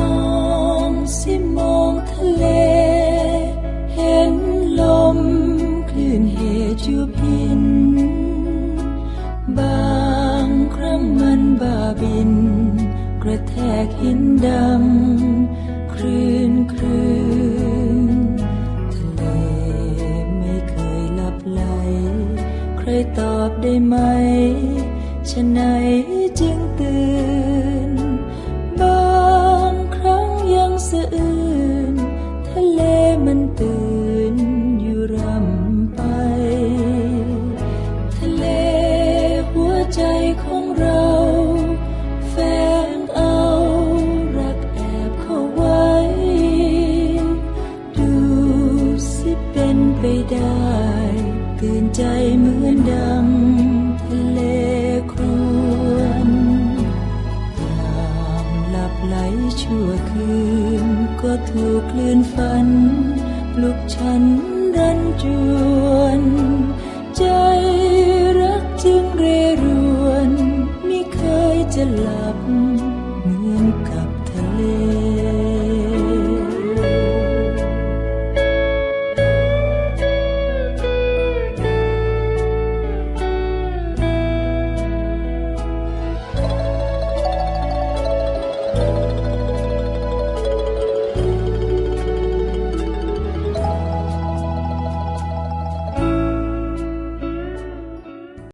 มองสิมองทะเล เห็นลมคลื่นเหจูพิน บางครั้งมันบ้าบิน กระแทกหินดำคลื่นคลื่ทะเลไม่เคยลับไหล ใครตอบได้ไหมฉะไหนจึง ได้ ตื่นใจเหมือนดังทะเลครวนยามหลับไหลชั่วคืน ก็ถูกคลื่นฟัน ปลุกฉันดันจวน